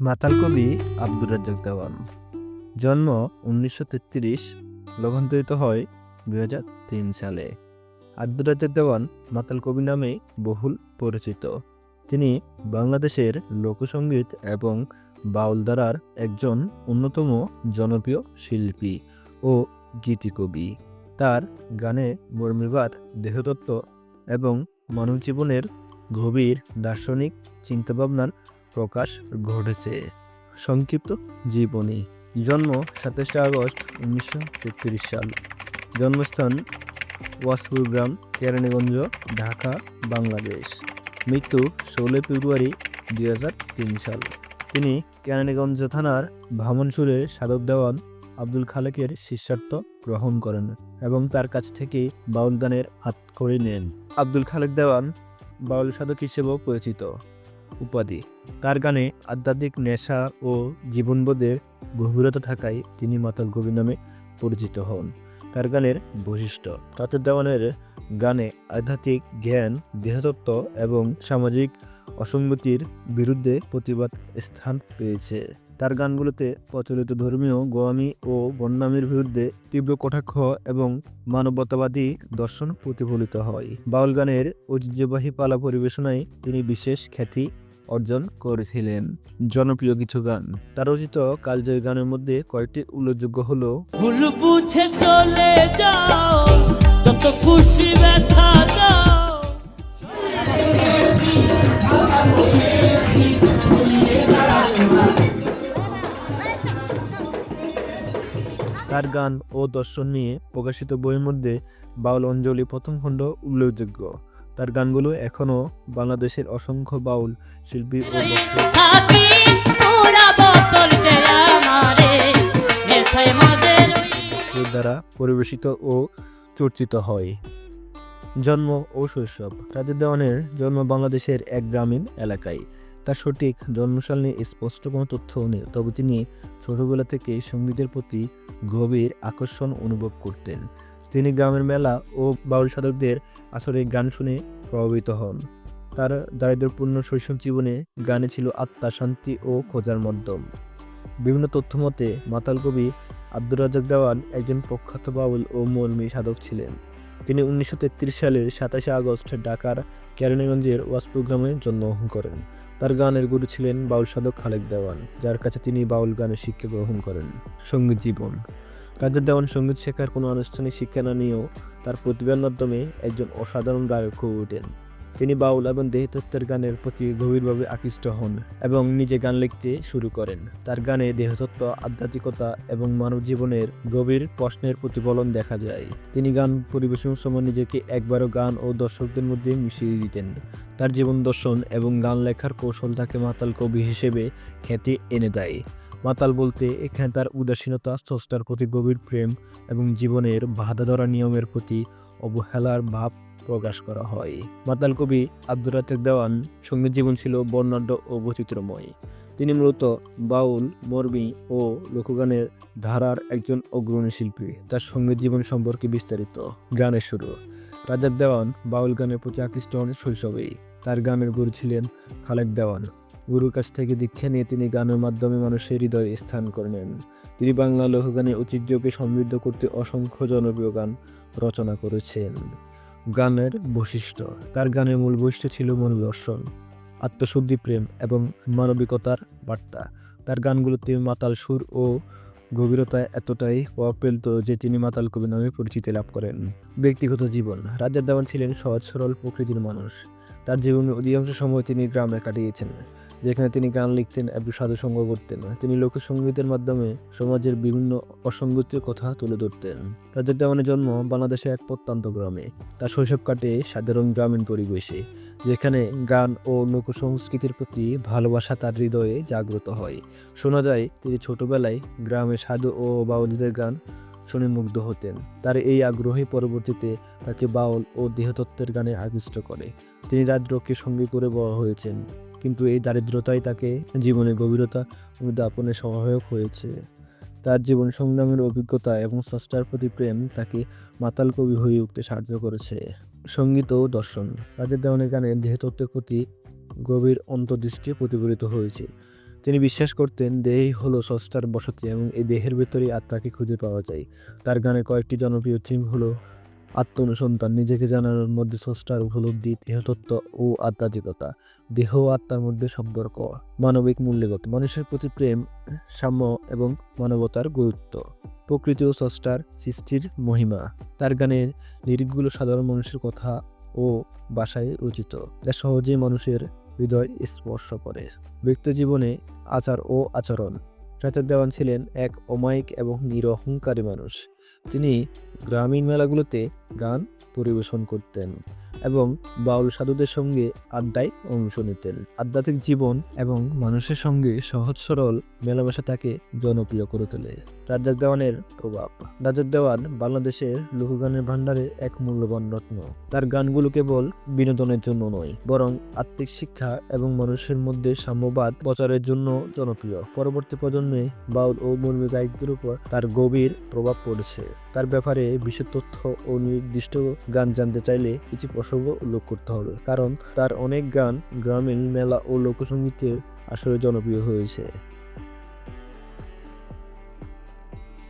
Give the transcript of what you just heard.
মাতাল কবি আব্দুর রাজ্জাক দেওয়ান। জন্ম উনিশশো তেত্রিশ লক্ষান্তরিত হয় দুই হাজার তিন সালে। আব্দুর রাজ্জাক দেওয়ান মাতাল কবি নামে বহুল পরিচিত। তিনি বাংলাদেশের লোকসঙ্গীত এবং বাউল ধারার একজন অন্যতম জনপ্রিয় শিল্পী ও গীতিকবি তার গানে মর্মীবাদ, দেহতত্ত্ব এবং মানব জীবনের গভীর দার্শনিক চিন্তাভাবনার প্রকাশ ঘটেছে। সংক্ষিপ্ত জীবনী। জন্ম সাতাশে আগস্ট উনিশশো তেত্রিশ সাল। জন্মস্থান ওয়াসপুর গ্রাম, কেরানীগঞ্জ, ঢাকা, বাংলাদেশ। মৃত্যু ষোলোই ফেব্রুয়ারি দুই হাজার তিন সাল। তিনি কেরানীগঞ্জ থানার ভামনসুরের সাধক দেওয়ান আব্দুল খালেকের শিষ্যার্থ গ্রহণ করেন এবং তার কাছ থেকে বাউল গানের হাত করে নেন। আব্দুল খালেক দেওয়ান বাউল সাধক হিসেবেও পরিচিত। উপাধি। তার গানে আধ্যাত্মিক নেশা ও জীবনবোধের গভীরতা থাকায় তিনি মাতাল কবি নামে পরিচিত হন। তার গানের বৈশিষ্ট্য। তাতে দেওয়ানের গানে আধ্যাত্মিক জ্ঞান, দেহতত্ত্ব এবং সামাজিক অসঙ্গতির বিরুদ্ধে প্রতিবাদ স্থান পেয়েছে। তার গানগুলোতে প্রচলিত ধর্মীয় গোয়ামি ও বন্যামির বিরুদ্ধে তীব্র কটাক্ষ এবং মানবতাবাদী দর্শন প্রতিফলিত হয়। বাউল গানের ঐতিহ্যবাহী পালা পরিবেশনায় তিনি বিশেষ খ্যাতি অর্জন করেছিলেন। জনপ্রিয় কিছু গান। তার রচিত কালজয়ী গানের মধ্যে কয়েকটি উল্লেখযোগ্য হল ভুল তার গান ও দর্শন নিয়ে প্রকাশিত বইয়ের মধ্যে বাউল অঞ্জলি প্রথম খণ্ড উল্লেখযোগ্য। তার গানগুলো এখনও বাংলাদেশের অসংখ্য বাউল শিল্পী ও দ্বারা পরিবেশিত ও চর্চিত হয়। জন্ম ও শৈশব। রাজা দেওয়ানের জন্ম বাংলাদেশের এক গ্রামীণ এলাকায়। তার সঠিক জন্মসাল নিয়ে স্পষ্ট কোনো তথ্য নেই, তবে তিনি ছোটবেলা থেকে সঙ্গীতের প্রতি গভীর আকর্ষণ অনুভব করতেন। তিনি গ্রামের মেলা ও বাউল সাধকদের আসরে গান শুনে প্রভাবিত হন। তার দারিদ্রপূর্ণ শৈশব জীবনে গানে ছিল আত্মা, শান্তি ও খোঁজার মাধ্যম। বিভিন্ন তথ্য মতে মাতাল কবি আব্দুর রাজাক দেওয়ান একজন প্রখ্যাত বাউল ও মর্মী সাধক ছিলেন। তিনি উনিশশো তেত্রিশ সালের সাতাশে আগস্ট ঢাকার কেরানীগঞ্জের ওয়াসপুর গ্রামে জন্মগ্রহণ করেন। তার গানের গুরু ছিলেন বাউল সাধক খালেক দেওয়ান, যার কাছে তিনি বাউল গানের শিক্ষা গ্রহণ করেন। সংগীত জীবন কাজের দেওয়ান সংগীত শেখার কোনো আনুষ্ঠানিক শিক্ষা না নিয়েও তার প্রতিভার মাধ্যমে একজন অসাধারণ গায়ক হয়ে ওঠেন। তিনি বাউল এবং দেহতত্ত্বের গানের প্রতি গভীরভাবে আকৃষ্ট হন এবং নিজে গান লিখতে শুরু করেন। তার গানে দেহতত্ত্ব, আধ্যাত্মিকতা এবং মানব জীবনের গভীর প্রশ্নের প্রতিফলন দেখা যায়। তিনি গান পরিবেশনের সময় নিজেকে একবারও গান ও দর্শকদের মধ্যে মিশিয়ে দিতেন। তার জীবন দর্শন এবং গান লেখার কৌশল তাকে মাতাল কবি হিসেবে খ্যাতি এনে দেয়। মাতাল বলতে এখানে তার উদাসীনতা, স্রষ্টার প্রতি গভীর প্রেম এবং জীবনের বাধা ধরা নিয়মের প্রতি অবহেলার ভাব প্রকাশ করা হয়। মাতাল কবি আব্দুর রাজ্জাক দেওয়ান সংগীত জীবন ছিল বর্ণাঢ্য ও বৈচিত্র্যময়। তিনি মূলত বাউল মরবি ও লোকগানের ধারার একজন অগ্রণী শিল্পী। তার সংগীত জীবন সম্পর্কে বিস্তারিত। গানের শুরু। রাজাক দেওয়ান বাউল গানের প্রতি আকৃষ্ট হন শৈশবেই। তার গানের গুরু ছিলেন খালেক দেওয়ান। গুরুর কাছ থেকে দীক্ষা নিয়ে তিনি গানের মাধ্যমে মানুষের হৃদয়ে স্থান করে নেন। তিনি বাংলা লোকগানের ঐতিহ্যকে সমৃদ্ধ করতে অসংখ্য জনপ্রিয় গান রচনা করেছেন। গানের বৈশিষ্ট্য। তার গানের মূল বৈশিষ্ট্য ছিল মনোদর্শন, আত্মশুদ্ধি, প্রেম এবং মানবিকতার বার্তা। তার গানগুলোতে মাতাল সুর ও গভীরতা এতটাই প্রভাব পেলত যে তিনি মাতাল কবি নামে পরিচিতি লাভ করেন। ব্যক্তিগত জীবন রাজা দেওয়ান ছিলেন সহজ, সরল প্রকৃতির মানুষ। তার জীবনের অধিকাংশ সময় তিনি গ্রামে কাটিয়েছেন। যেখানে তিনি গান লিখতেন এবং সাধুসঙ্গ করতেন। তিনি লোকসঙ্গীতের মাধ্যমে সমাজের বিভিন্ন অসঙ্গতির কথা তুলে ধরতেন। রাজা দেওয়ানের জন্ম বাংলাদেশের এক প্রত্যন্ত গ্রামে। তার শৈশব কাটে সাধারণ গ্রামীণ পরিবেশে, যেখানে গান ও লোকসংস্কৃতির প্রতি ভালোবাসা তার হৃদয়ে জাগ্রত হয়। শোনা যায়, তিনি ছোটবেলায় গ্রামে সাধু ও বাউলদের গান শুনে মুগ্ধ হতেন। তার এই আগ্রহী পরবর্তীতে তাকে বাউল ও দেহতত্ত্বের গানে আকৃষ্ট করে। তিনি দারিদ্রকে সঙ্গী করে বড় হয়েছেন। কিন্তু এই দারিদ্রতাই তাকে জীবনে গভীরতা দাপনে সহায়ক হয়েছে। তার জীবন সংগ্রামের অভিজ্ঞতা এবং স্রষ্টার প্রতি প্রেম তাকে মাতাল কবি হয়ে উঠতে সাহায্য করেছে। সংগীত ও দর্শন। রাজের দেওয়ানের গানে দেহতত্ত্বের প্রতি গভীর অন্তর্দৃষ্টি প্রতিফলিত হয়েছে। তিনি বিশ্বাস করতেন দেহই হলো স্রষ্টার বসতি এবং এই দেহের ভেতরেই আত্মাকে খুঁজে পাওয়া যায়। তার গানে কয়েকটি জনপ্রিয় থিম হলো আত্ম অনুসন্ধান নিজেকে জানার মধ্যে স্রষ্টার উপলব্ধি, দেহতত্ত্ব ও আধ্যাত্মিকতা। দেহ ও আত্মার মধ্যে সম্পর্ক, মানবিক মূল্যবোধ, মানুষের প্রতি প্রেম, সাম্য এবং মানবতার গুরুত্ব। প্রকৃতি ও স্রষ্টার সৃষ্টির মহিমা। তার গানের লিরিকগুলো সাধারণ মানুষের কথা ও ভাষায় রচিত, যা সহজেই মানুষের হৃদয় স্পর্শ করে। ব্যক্তি জীবনে আচার ও আচরণ। রাজার দেওয়ান ছিলেন এক অমায়িক এবং নিরহংকারী মানুষ। তিনি গ্রামীণ মেলাগুলোতে গান পরিবেশন করতেন। এবং বাউল সাধুদের সঙ্গে আড্ডায় অংশ নিতেন। আধ্যাত্মিক জীবন এবং মানুষের সঙ্গে সহজ সরল মেলামেশা তাকে জনপ্রিয় করে তোলে। রাজ্জাক দেওয়ানের প্রভাব। রাজ্জাক দেওয়ান বাংলাদেশের লোকগানের ভাণ্ডারে এক মূল্যবান রত্ন। তার গানগুলো কেবল বিনোদনের জন্য নয়, বরং আত্মিক শিক্ষা এবং মানুষের মধ্যে সাম্যবাদ প্রচারের জন্য জনপ্রিয়। পরবর্তী প্রজন্মে বাউল ও মর্মী গায়কদের উপর তার গভীর প্রভাব পড়েছে। তার ব্যাপারে বিশেষ তথ্য ও নির্দিষ্ট গান জানতে চাইলে কিছু প্রসঙ্গ উল্লেখ করতে হবে, কারণ তার অনেক গান গ্রামীণ, মেলা ও লোকসঙ্গীতের আসলে জনপ্রিয় হয়েছে।